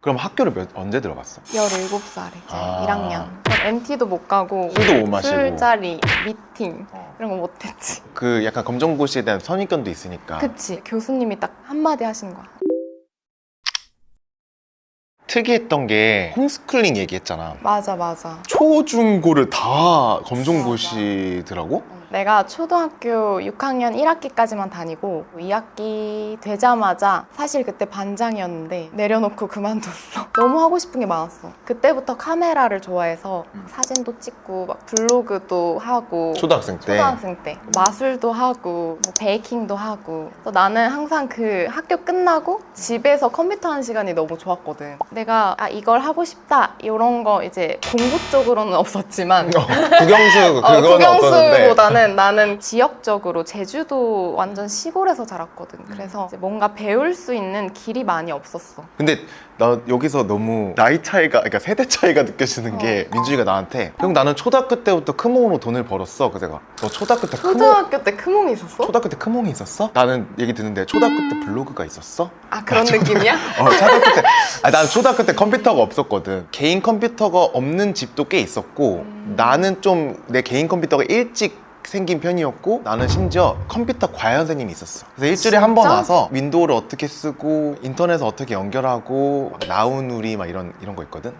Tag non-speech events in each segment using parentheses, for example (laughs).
그럼 학교를 몇, 언제 들어갔어? 17살에 이제 아. 1학년. MT도 못 가고 술도 못 마시고. 술자리, 미팅 이런 거 못했지. 그 약간 검정고시에 대한 선입견도 있으니까 그치. 교수님이 딱 한마디 하신 거야. 특이했던 게 홈스쿨링 얘기했잖아 맞아, 맞아. 초중고를 다 검정고시더라고? 내가 초등학교 6학년 1학기까지만 다니고 2학기 되자마자 사실 그때 반장이었는데 내려놓고 그만뒀어. (laughs) 너무 하고 싶은 게 많았어. 그때부터 카메라를 좋아해서 사진도 찍고 막 블로그도 하고 초등학생 때? 초등학생 때. 마술도 하고 뭐 베이킹도 하고. 그래서 나는 항상 그 학교 끝나고 집에서 컴퓨터 하는 시간이 너무 좋았거든. 내가 아 이걸 하고 싶다. 이런 거 이제 공부 쪽으로는 (laughs) 없었지만 어, 국영수 어, 그건 없었는데 나는 지역적으로 제주도 완전 시골에서 자랐거든 그래서 이제 뭔가 배울 수 있는 길이 많이 없었어 근데 나 여기서 너무 나이 차이가 그러니까 세대 차이가 느껴지는 게 민준이가 나한테 형 나는 초등학교 때부터 크몽으로 돈을 벌었어 그래서 내가 너 초등학교 때 크몽 초등학교 때 크몽이 있었어? 초등학교 때 크몽이 있었어? 나는 얘기 듣는데 초등학교 때 블로그가 있었어? 아 그런 느낌이야? (laughs) 어, 초등학교 때, 아, 난 초등학교 때 컴퓨터가 없었거든. 개인 컴퓨터가 없는 집도 꽤 있었고, 음. 나는 좀 내 개인 컴퓨터가 일찍 생긴 편이었고, 나는 심지어 컴퓨터 과외 선생님이 있었어. 그래서 일주일에 한 번 진짜? 와서 윈도우를 어떻게 쓰고, 인터넷 어떻게 연결하고, 나우누리 막 이런, 이런 거 있거든.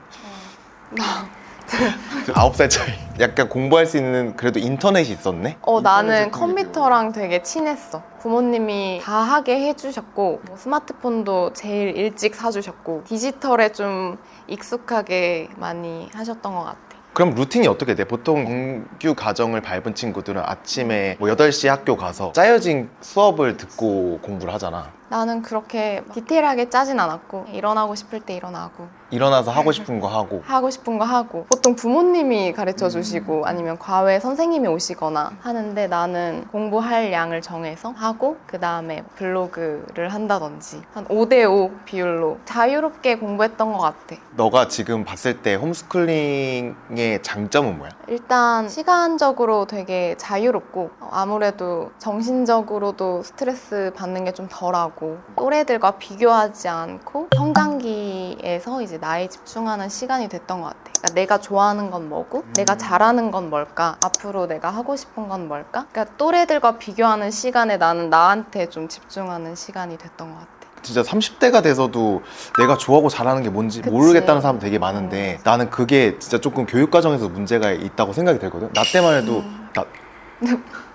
그 아홉 살 차이. 약간 공부할 수 있는 그래도 인터넷이 있었네? 어, 나는 컴퓨터랑 되게 친했어. 부모님이 다 하게 해주셨고, 뭐 스마트폰도 제일 일찍 사주셨고, 디지털에 좀 익숙하게 많이 하셨던 것 같아. 그럼 루틴이 어떻게 돼? 보통 공규 가정을 밟은 친구들은 아침에 뭐 8시 학교 가서 짜여진 수업을 듣고 공부를 하잖아. 나는 그렇게 디테일하게 짜진 않았고, 일어나고 싶을 때 일어나고, 일어나서 하고 싶은 거 하고. 하고 싶은 거 하고, 보통 부모님이 가르쳐 주시고, 아니면 과외 선생님이 오시거나 하는데 나는 공부할 양을 정해서 하고, 그 다음에 블로그를 한다든지, 한 5대5 비율로 자유롭게 공부했던 것 같아. 너가 지금 봤을 때 홈스쿨링의 장점은 뭐야? 일단 시간적으로 되게 자유롭고 어, 아무래도 정신적으로도 스트레스 받는 게 좀 덜하고 또래들과 비교하지 않고 성장기에서 이제 나에 집중하는 시간이 됐던 것 같아. 그러니까 내가 좋아하는 건 뭐고 내가 잘하는 건 뭘까 앞으로 내가 하고 싶은 건 뭘까? 그러니까 또래들과 비교하는 시간에 나는 나한테 좀 집중하는 시간이 됐던 것 같아. 진짜 30대가 돼서도 내가 좋아하고 잘하는 게 뭔지 그치. 모르겠다는 사람 되게 많은데 나는 그게 진짜 조금 교육 과정에서 문제가 있다고 생각이 들거든. 나 때만 해도 음. 나 (laughs)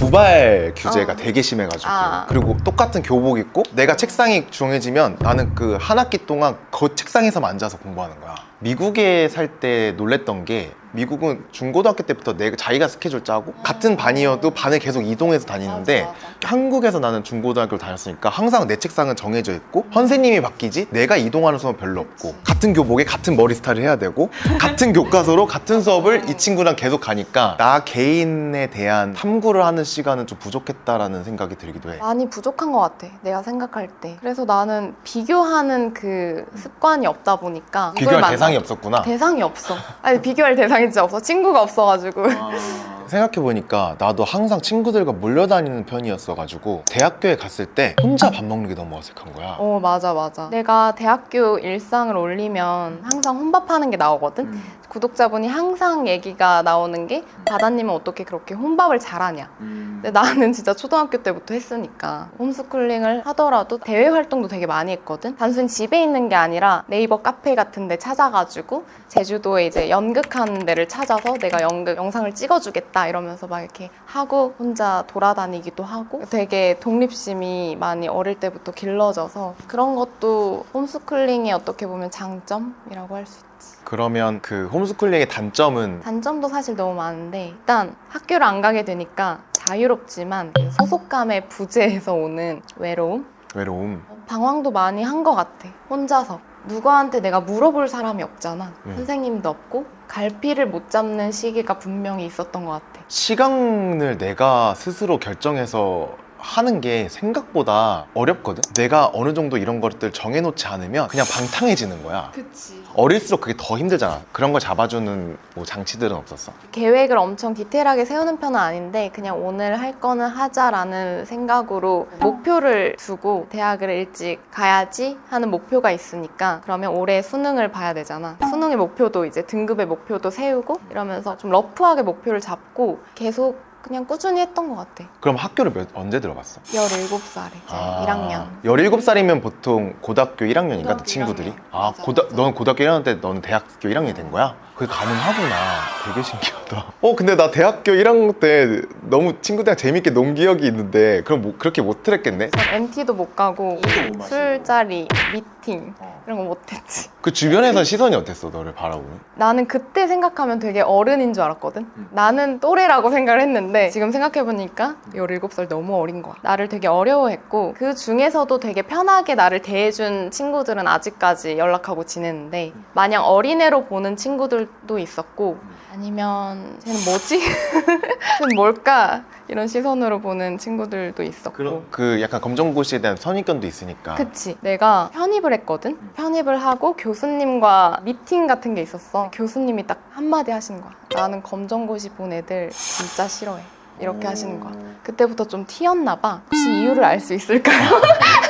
두발 규제가 어. 되게 심해가지고 아. 그리고 똑같은 교복 입고 내가 책상이 정해지면 나는 그 한 학기 동안 그 책상에서만 앉아서 공부하는 거야 미국에 살 때 놀랬던 게 미국은 중고등학교 때부터 내 자기가 스케줄 짜고 같은 반이어도 반을 계속 이동해서 다니는데 맞아, 맞아. 한국에서 나는 중고등학교를 다녔으니까 항상 내 책상은 정해져 있고 선생님이 바뀌지 내가 이동하는 수업은 별로 없고 같은 교복에 같은 머리 스타일을 해야 되고 같은 교과서로 같은 수업을 이 친구랑 계속 가니까 나 개인에 대한 탐구를 하는 시간은 좀 부족했다라는 생각이 들기도 해 많이 부족한 것 같아. 내가 생각할 때. 그래서 나는 비교하는 그 습관이 없다 보니까 비교할 대상이 없었구나 대상이 없어. 아니 비교할 대상이 진짜 없어. 친구가 없어가지고. 생각해보니까 나도 항상 친구들과 몰려다니는 편이었어가지고 대학교에 갔을 때 혼자 밥 먹는 게 너무 어색한 거야 어 맞아 맞아. 내가 대학교 일상을 올리면 항상 혼밥하는 게 나오거든. 음. 구독자분이 항상 얘기가 나오는 게 바다님은 어떻게 그렇게 혼밥을 잘하냐. 근데 나는 진짜 초등학교 때부터 했으니까 홈스쿨링을 하더라도 대외 활동도 되게 많이 했거든. 단순히 집에 있는 게 아니라 네이버 카페 같은 데 찾아가지고 제주도에 이제 연극하는 데를 찾아서 내가 연극 영상을 찍어주겠 다 이러면서 막 이렇게 하고 혼자 돌아다니기도 하고 되게 독립심이 많이 어릴 때부터 길러져서 그런 것도 홈스쿨링의 어떻게 보면 장점이라고 할 수 있지. 그러면 그 홈스쿨링의 단점은? 단점도 사실 너무 많은데 일단 학교를 안 가게 되니까 자유롭지만 그 소속감의 부재에서 오는 외로움? 외로움. 방황도 많이 한 것 같아 혼자서 누구한테 내가 물어볼 사람이 없잖아 음. 선생님도 없고 갈피를 못 잡는 시기가 분명히 있었던 것 같아 시간을 내가 스스로 결정해서 하는 게 생각보다 어렵거든. 내가 어느 정도 이런 것들 정해놓지 않으면 그냥 방탕해지는 거야. 그치. 어릴수록 그게 더 힘들잖아. 그런 걸 잡아주는 뭐 장치들은 없었어. 계획을 엄청 디테일하게 세우는 편은 아닌데 그냥 오늘 할 거는 하자라는 생각으로 목표를 두고 대학을 일찍 가야지 하는 목표가 있으니까 그러면 올해 수능을 봐야 되잖아. 수능의 목표도 이제 등급의 목표도 세우고 이러면서 좀 러프하게 목표를 잡고 계속 그냥 꾸준히 했던 것 같아. 그럼 학교를 몇- 언제 들어갔어? 17살에 이제 1학년. 17살이면 보통 고등학교 1학년인가 고등학교 친구들이? 1학년. 아, 맞아, 고다, 맞아. 너는 고등학교 1학년 때 너는 대학교 1학년이 된 거야? 그게 가능하구나. 되게 신기하다. 어, 근데 나 대학교 1학년 때 너무 친구들이랑 재밌게 논 기억이 있는데 그럼 뭐 그렇게 못 했겠네? 전 MT도 못 가고. 술자리, 미팅 이런 거 못했지. 그 주변에선 시선이 어땠어? 너를 바라보는? 나는 그때 생각하면 되게 어른인 줄 알았거든. 음. 나는 또래라고 생각을 했는데 지금 생각해보니까 17살 너무 어린 거야. 나를 되게 어려워했고 그 중에서도 되게 편하게 나를 대해준 친구들은 아직까지 연락하고 지내는데 마냥 어린애로 보는 친구들도 있었고 아니면 쟤는 뭐지? (laughs) 쟤는 뭘까? 이런 시선으로 보는 친구들도 있었고 그 약간 검정고시에 대한 선입견도 있으니까 그치. 내가 편입을 했거든? 편입을 하고 교수님과 미팅 같은 게 있었어. 교수님이 딱 한마디 하시는 거야. 나는 검정고시 본 애들 진짜 싫어해. 이렇게 하시는 거야. 그때부터 좀 튀었나 봐. 혹시 이유를 알 수 있을까요? (laughs)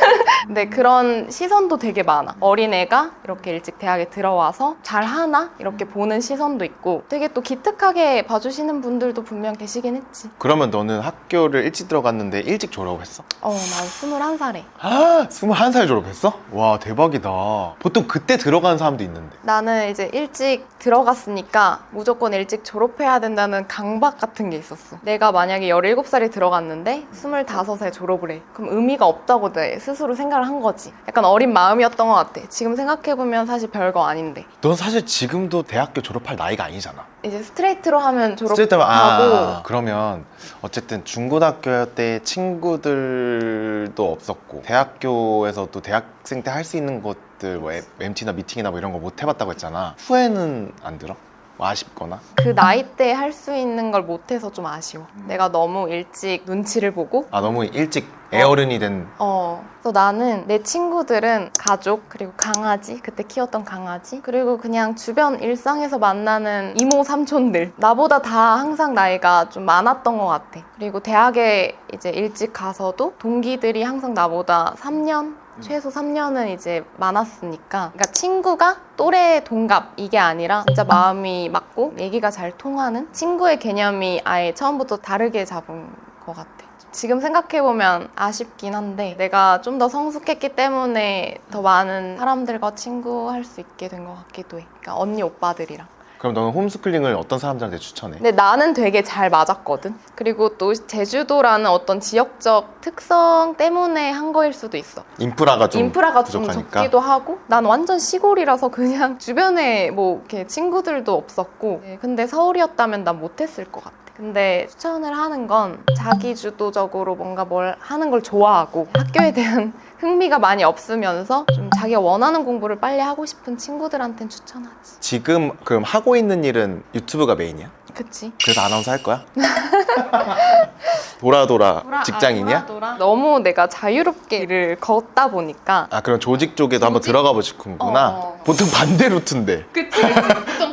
근데 그런 시선도 되게 많아. 어린애가 이렇게 일찍 대학에 들어와서 잘하나? 이렇게 보는 시선도 있고 되게 또 기특하게 봐주시는 분들도 분명 계시긴 했지. 그러면 너는 학교를 일찍 들어갔는데 일찍 졸업했어? 어, 난 21살에. 아, 21살 졸업했어? 와, 대박이다. 보통 그때 들어가는 사람도 있는데. 나는 이제 일찍 들어갔으니까 무조건 일찍 졸업해야 된다는 강박 같은 게 있었어. 내가 만약에 17살에 들어갔는데 25살에 졸업을 해. 그럼 의미가 없다고 내 스스로 생각을 한 거지. 약간 어린 마음이었던 것 같아. 지금 생각해보면 사실 별거 아닌데. 넌 사실 지금도 대학교 졸업할 나이가 아니잖아. 이제 스트레이트로 하면 졸업하고 아, 그러면 어쨌든 중고등학교 때 친구들도 없었고 대학교에서 또 대학생 때 할 수 있는 것들 뭐 엠- MT나 미팅이나 뭐 이런 거 못 해봤다고 했잖아. 후회는 안 들어? 뭐 아쉽거나? 그 나이 때 할 수 있는 걸 못해서 좀 아쉬워. 내가 너무 일찍 눈치를 보고 아 너무 일찍 애어른이 된 어, 그래서 나는 내 친구들은 가족, 그리고 강아지, 그때 키웠던 강아지, 그리고 그냥 주변 일상에서 만나는 이모, 삼촌들. 나보다 다 항상 나이가 좀 많았던 것 같아. 그리고 대학에 이제 일찍 가서도 동기들이 항상 나보다 3년? 최소 3년은 이제 많았으니까. 그러니까 친구가 또래 동갑 이게 아니라 진짜 마음이 맞고 얘기가 잘 통하는 친구의 개념이 아예 처음부터 다르게 잡은 것 같아. 지금 생각해보면 아쉽긴 한데 내가 좀 더 성숙했기 때문에 더 많은 사람들과 친구할 수 있게 된 것 같기도 해. 그러니까 언니 오빠들이랑. 그럼 너는 홈스쿨링을 어떤 사람들한테 추천해? 근데 나는 되게 잘 맞았거든. 그리고 또 제주도라는 어떤 지역적 특성 때문에 한 거일 수도 있어. 인프라가 좀 인프라가 좀 부족하니까? 적기도 하고 난 완전 시골이라서 그냥 (laughs) 주변에 뭐 이렇게 친구들도 없었고 네, 근데 서울이었다면 난 못했을 것 같아 근데 추천을 하는 건 자기 주도적으로 뭔가 뭘 하는 걸 좋아하고 학교에 대한 (laughs) 흥미가 많이 없으면서 좀 자기가 원하는 공부를 빨리 하고 싶은 친구들한테는 추천하지 지금 그럼 하고 있는 일은 유튜브가 메인이야? 그치? 그래서 아나운서 할 거야? (laughs) 돌아 돌아 직장인이야? 너무 내가 자유롭게 일을 걷다 보니까 아 그럼 조직 쪽에도 한번 들어가 보고 싶구나. 어. 보통 반대 루트인데 (laughs) 그치?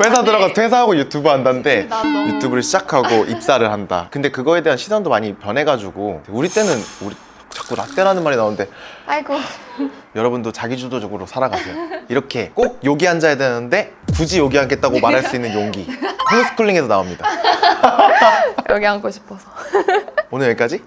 회사 들어가 퇴사하고 유튜브 한다는데 난 너무- 유튜브를 시작하고 입사를 한다. 근데 그거에 대한 시선도 많이 변해가지고 우리 때는 우리 자꾸 라떼라는 말이 나오는데 아이고 여러분도 자기주도적으로 살아가세요. 이렇게 꼭 여기 앉아야 되는데 굳이 여기 앉겠다고 말할 수 있는 용기. (laughs) 홈스쿨링에서 나옵니다. 여기 앉고 싶어서 오늘 여기까지.